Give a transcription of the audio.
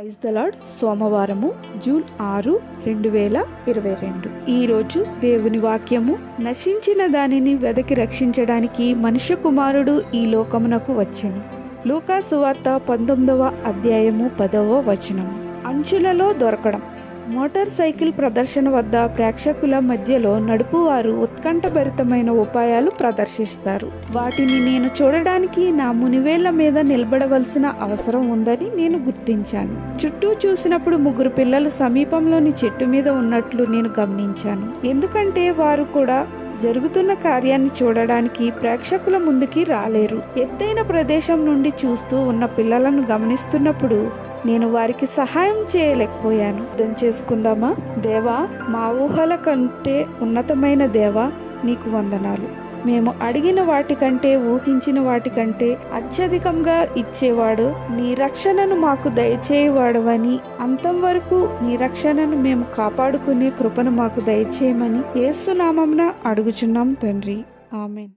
Praise lord. సోమవారము June ఆరు రెండు వేల ఇరవై రెండు. ఈరోజు దేవుని వాక్యము నశించిన దానిని వెదకి రక్షించడానికి మనుష్య కుమారుడు ఈ లోకమునకు వచ్చెను. లూకా సువార్త పంతొమ్మిదవ అధ్యాయము పదవ వచనము. అంచులలో దొరకడం. మోటార్ సైకిల్ ప్రదర్శన వద్ద ప్రేక్షకుల మధ్యలో నడుపువారు ఉత్కంఠభరితమైన ఉపాయాలు ప్రదర్శిస్తారు. వాటిని నేను చూడడానికి నా మునివేళ్ళ మీద నిలబడవలసిన అవసరం ఉందని నేను గుర్తించాను. చుట్టూ చూసినప్పుడు ముగ్గురు పిల్లలు సమీపంలోని చెట్టు మీద ఉన్నట్లు నేను గమనించాను. ఎందుకంటే వారు కూడా జరుగుతున్న కార్యాన్ని చూడడానికి ప్రేక్షకుల ముందుకి రాలేరు. ఎత్తైన ప్రదేశం నుండి చూస్తూ ఉన్న పిల్లలను గమనిస్తున్నప్పుడు నేను వారికి సహాయం చేయలేకపోయాను. అర్థం చేసుకుందామా? దేవా మా ఊహల కంటే ఉన్నతమైన దేవా నీకు వందనాలు. మేము అడిగిన వాటికంటే ఊహించిన వాటికంటే అత్యధికంగా ఇచ్చేవాడు నీ రక్షణను మాకు దయచేయవాడవని అంతం వరకు నీ రక్షణను మేము కాపాడుకునే కృపను మాకు దయచేయమని ఏసునామంన అడుగుచున్నాం తండ్రి. ఆమెన్.